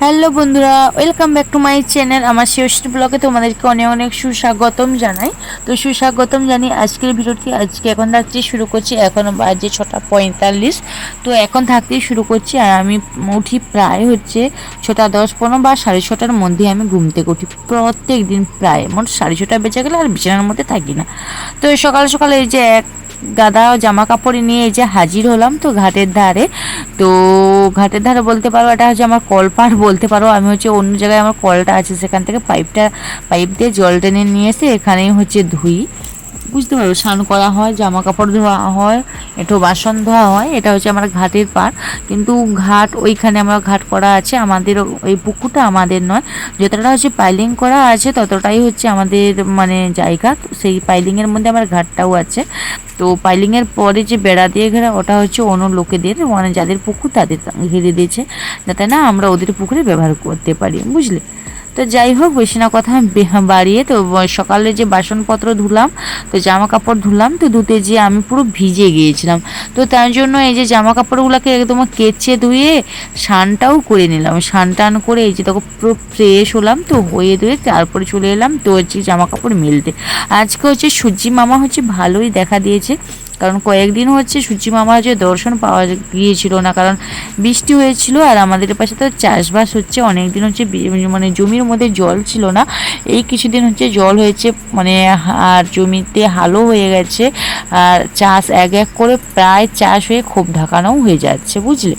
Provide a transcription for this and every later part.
Hello বন্ধুরা welcome back to my channel আমার শিবশ্রী ব্লগে তোমাদেরকে অনেক অনেক সুস্বাগতম জানাই। তো সুস্বাগতম জানি আজকের ভিডিওটি আজকে এখন থাকতে শুরু করছি, এখন বাজে ছটা পঁয়তাল্লিশ। তো এখন থাকতেই শুরু করছি আর আমি উঠি প্রায় হচ্ছে ছটা দশ পনেরো বা সাড়ে ছটার মধ্যে আমি ঘুম থেকে উঠি। প্রত্যেক দিন প্রায় মোট সাড়ে ছটা বেজে গেলে আর বিছানার মধ্যে থাকি না। তো সকাল সকাল এই যে এক গাদা জামা কাপড় নিয়ে এই যে হাজির হলাম তো ঘাটের ধারে। তো ঘাটের ধারে বলতে পারো, এটা হচ্ছে আমার কলপার বলতে পারো। আমি হচ্ছে অন্য জায়গায় আমার কলটা আছে, সেখান থেকে পাইপটা, পাইপ দিয়ে জল টেনে নিয়ে এসে এখানেই হচ্ছে ধুই। বুঝতে পারো স্নান করা হয় জামা কাপড় ধোয়া হয়, একটু বাসন ধোয়া হয়, এটা হচ্ছে আমার ঘাটের পার কিন্তু ঘাট ওইখানে আমার ঘাট করা আছে, আমাদের ওই পুকুরটা আমাদের নয়। যতটা হচ্ছে পাইলিং করা আছে, ততটাই হচ্ছে আমাদের মানে জায়গা। সেই পাইলিংয়ের মধ্যে আমার ঘাটটাও আছে। তো পাইলিংয়ের পরে যে বেড়া দিয়ে ঘেরা, ওটা হচ্ছে অন্য লোকেদের মানে যাদের পুকুর তাদের ঘিরে দিয়েছে। যাতে না আমরা ওদের পুকুরে ব্যবহার করতে পারি, বুঝলে? তো যাই হোক, বেশি না কথা বাড়িয়ে তো সকালে যে বাসনপত্র ধুলাম, তো জামা কাপড় ধুলাম, তো ধুতে যেয়ে আমি পুরো ভিজে গিয়েছিলাম। তো তার জন্য এই যে জামা কাপড়গুলোকে একদম কেচে ধুয়ে স্নানটাও করে নিলাম। স্নান টান করে এই যে তখন পুরো ফ্রেশ হলাম, তো হয়ে ধুয়ে তারপরে চলে এলাম, তো হচ্ছে জামা কাপড় মেলতে। আজকে হচ্ছে সূর্যি মামা হচ্ছে ভালোই দেখা দিয়েছে। কারণ কয়েকদিন হচ্ছে সূর্যি মামা যে দর্শন পাওয়া গিয়েছিল না, কারণ বৃষ্টি হয়েছিল আর আমাদের পাশে তো চাষবাস হচ্ছে অনেক দিন হচ্ছে মানে জমির মধ্যে জল ছিল না। এই কিছুদিন হচ্ছে জল হয়েছে মানে আর জমিতে হালো হয়ে গেছে, আর চাষ এক এক করে প্রায় চাষ হয়ে খুব ঢাকানোও হয়ে যাচ্ছে, বুঝলে?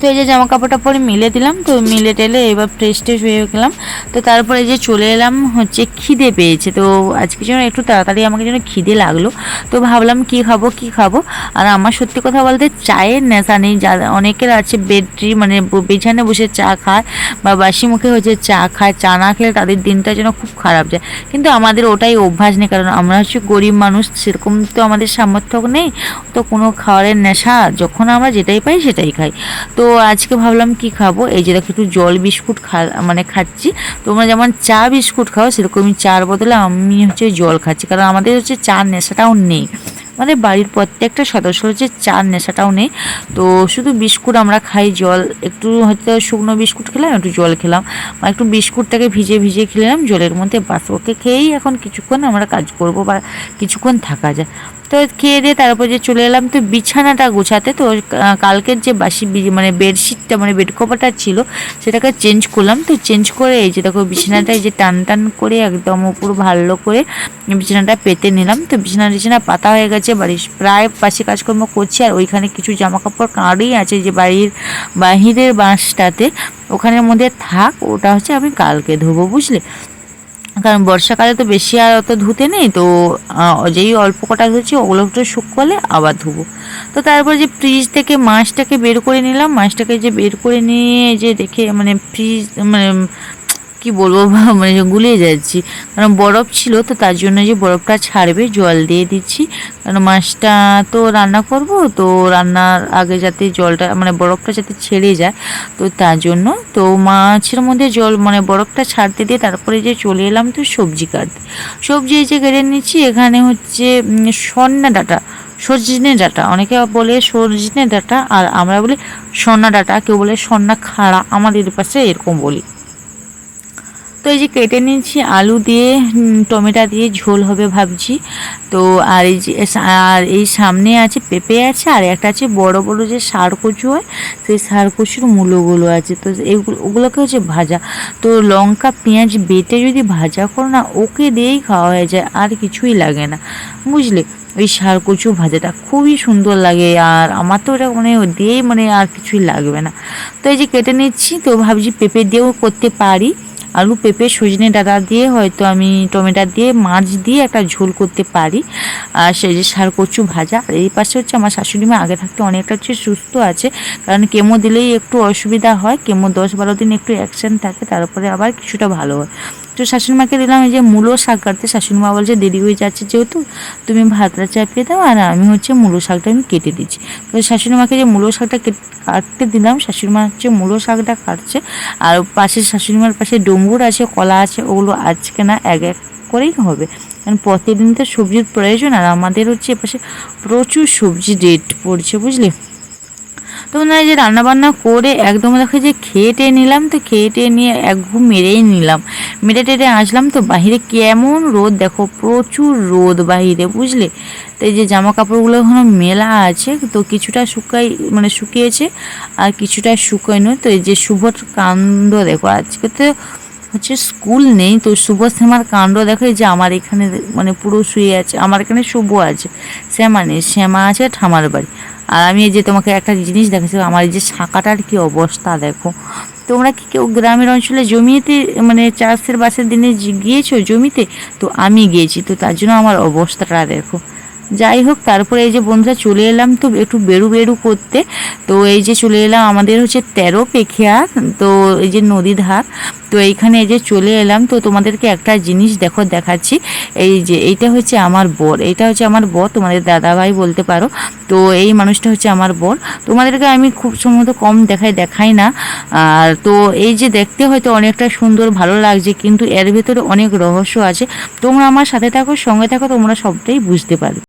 তো এই যে জামা কাপড়টা পরে মিলে দিলাম, তো মিলে টেলে এবার ফ্রেশ ট্রেশ হয়ে গেলাম। তো তারপরে যে চলে এলাম হচ্ছে খিদে পেয়েছে, তো আজকে যেন একটু তাড়াতাড়ি আমাকে যেন খিদে লাগল। তো ভাবলাম কি খাব কি খাব? আর আমার সত্যি কথা বলতে চায়ের নেশা নেই, যা অনেকের আছে বেডটি মানে বিছানে বসে চা খায় বা বাসি মুখে হচ্ছে চা খায়, চা না খেলে তাদের দিনটা যেন খুব খারাপ যায়। কিন্তু আমাদের ওটাই অভ্যাস নেই, কারণ আমরা হচ্ছে গরিব মানুষ, সেরকম তো আমাদের সামর্থ্য নেই। তো কোনো খাবারের নেশা, যখন আমরা যেটাই পাই সেটাই খাই। তো আজকে ভাবলাম কি খাব? এই যে দেখো একটু জল বিস্কুট খা মানে খাচ্ছি। তোমরা যেমন চা বিস্কুট খাও সেরকমই চার বদলে আমি হচ্ছে জল খাচ্ছি। কারণ আমাদের হচ্ছে চার নেশাটাও নেই। আমাদের বাড়ির প্রত্যেকটা সদস্য হচ্ছে চার নেশাটাও নেই। তো শুধু বিস্কুট আমরা খাই, জল একটু হয়তো শুকনো বিস্কুট খেলাম, একটু জল খেলাম। বা একটু বিস্কুটটাকে ভিজে ভিজে খেলাম, জলের মধ্যে বাস ওকে খেয়েই এখন কিছুক্ষণ আমরা কাজ করব বা কিছুক্ষণ থাকা যায়। তো খেয়ে দিয়ে তারপর যে চলে এলাম, তো বিছানাটা গোছাতে তো কালকের যে বাসি মানে বেডশিটটা মানে বেড কভারটা ছিল, সেটাকে চেঞ্জ করলাম। তো চেঞ্জ করে এই যে দেখো বিছানাটা এই যে টান টান করে একদম উপর ভালো করে বিছানাটা পেতে নিলাম। তো বিছানা বিছানা পাতা হয়ে গেছে, বাড়ির প্রায় পাশে কাজকর্ম করছি। আর ওইখানে কিছু জামা কাপড় কাঁড়ই আছে যে বাড়ির বাহিরের বাঁশটাতে, ওখানের মধ্যে থাক, ওটা হচ্ছে আমি কালকে ধোবো, বুঝলে? কারণ বর্ষাকালে তো বেশি আর অত ধুতে নেই, তো যেই অল্প কটা ধুচ্ছি, ওগুলো একটু শুকোলে আবার ধুবো। তো তারপর যে ফ্রিজ থেকে মাছটাকে বের করে নিলাম, মাছটাকে যে বের করে নিয়ে যে দেখে মানে ফ্রিজ মানে কি বলব মানে গুলিয়ে যাচ্ছি। কারণ বরফ ছিল, তো তার জন্য যে বরফটা ছাড়বে, জল দিয়ে দিচ্ছি। কারণ মাছটা তো রান্না করব, তো রান্নার আগে যাতে জলটা মানে বরফটা যাতে ছেড়ে যায়, তো তার জন্য। তো মাছের মধ্যে জল মানে বরফটা ছাড়তে দিয়ে তারপরে যে চলে এলাম, তো সবজি কাটতে। সবজি এই যে কেটে নিচ্ছি, এখানে হচ্ছে সন্না ডাটা, সজনে ডাটা। অনেকে বলে সজনে ডাটা, আর আমরা বলি সন্না ডাটা, কেউ বলে সন্না খাড়া, আমাদের পাশে এরকম বলি। তো এই যে কেটে নিয়েছি, আলু দিয়ে টমেটো দিয়ে ঝোল হবে ভাবছি। তো আর এই যে আর এই সামনে আছে পেঁপে আছে, আর একটা আছে বড় বড় যে সার কচু হয়, সেই সার কচুর মূলোগুলো আছে। তো এইগুলো ওগুলোকে হচ্ছে ভাজা। তো লঙ্কা, পেঁয়াজ বেটে যদি ভাজা করো না, ওকে দিয়েই খাওয়া হয়ে যায়, আর কিছুই লাগে না। বুঝলে? ওই সার কচু ভাজাটা খুবই সুন্দর লাগে, আর আমার তো ওটা মানে দিয়েই মানে আর কিছুই লাগবে না। তো এই যে কেটে নিচ্ছি, তো ভাবছি পেঁপে দিয়েও করতে পারি। আলু পেঁপে, সজনে ডাঁটা দিয়ে হয়তো আমি টমেটো দিয়ে, মাছ দিয়ে একটা ঝোল করতে পারি। আর সেই যে সার কচু ভাজা, আর এই পাশে হচ্ছে আমার শাশুড়ি মা আগে থাকতে অনেকটা হচ্ছে সুস্থ আছে, কারণ কেমো দিলেই একটু অসুবিধা হয়, কেমো দশ বারো দিন একটু অ্যাকশন থাকে, তারপরে আবার কিছুটা ভালো হয়। তো শাশুড়ি মাকে দিলাম এই যে মূলো শাক কাটতে শাশুড়ি মা বলছে, দেরি হয়ে যাচ্ছে যেহেতু, তুমি ভাতটা চাপিয়ে দাও আর আমি হচ্ছে মূলো শাকটা আমি কেটে দিচ্ছি। তো শাশুড়ি মাকে যে মূলো শাকটা কেট- কাটতে দিলাম শাশুড়ি মা হচ্ছে মূলো শাকটা কাটছে। আর পাশে শাশুড়ি মার পাশে ডুমুর আছে, কলা আছে, ওগুলো আজকে না এক এক করেই হবে। কারণ প্রতিদিন তো সবজির প্রয়োজন আর আমাদের হচ্ছে এপাশে প্রচুর সবজি রেট পড়ছে, বুঝলি? তো হয় যে রান্নাবান্না করে একদম দেখো যে খেয়ে টেয়ে নিলাম তো খেয়ে টেয়ে নিয়ে এক ঘুম মেরেই নিলাম। মেরে টেরে আসলাম তো বাহিরে কেমন রোদ দেখো, প্রচুর রোদ বাহিরে, বুঝলে? তো এই যে জামা কাপড়গুলো এখনও মেলা আছে, তো কিছুটা শুকাই মানে শুকিয়েছে আর কিছুটা শুকায়নি। তো এই যে শুভর কাণ্ড দেখো, আজকে তো হচ্ছে স্কুল নেই, তো শুভ শ্যামার কাণ্ড দেখো, এই যে আমার এখানে মানে পুরো শুয়ে আছে, আমার এখানে শুভ আছে, শ্যামা নেই, শ্যামা আছে ঠামার বাড়ি। আর আমি এই যে তোমাকে একটা জিনিস দেখাচ্ছি, আমার এই যে শাঁকাটার কি অবস্থা দেখো। তোমরা কি কেউ গ্রামের অঞ্চলে জমিতে মানে চাষের বাসের দিনে গিয়েছো জমিতে? তো আমি গিয়েছি, তো তার জন্য আমার অবস্থাটা দেখো। যাই হোক, তারপরে এই যে বন্ধুরা চলে এলাম তো একটু বেরু বেরু করতে। তো এই যে চলে এলাম, আমাদের হচ্ছে তেরো পেখিয়া, তো এই যে নদী ধার। তো এইখানে এই যে চলে এলাম, তো তোমাদেরকে একটা জিনিস দেখো, দেখাচ্ছি। এই যে এইটা হচ্ছে আমার বর, এইটা হচ্ছে আমার বর, তোমাদের দাদাভাই বলতে পারো। তো এই মানুষটা হচ্ছে আমার বর। তোমাদেরকে আমি খুব সম্ভবত কম দেখাই দেখাই না। আর তো এই যে দেখতে হয়তো অনেকটা সুন্দর, ভালো লাগছে, কিন্তু এর ভেতরে অনেক রহস্য আছে। তোমরা আমার সাথে থাকো, সঙ্গে থাকো, তোমরা সবটাই বুঝতে পারবে।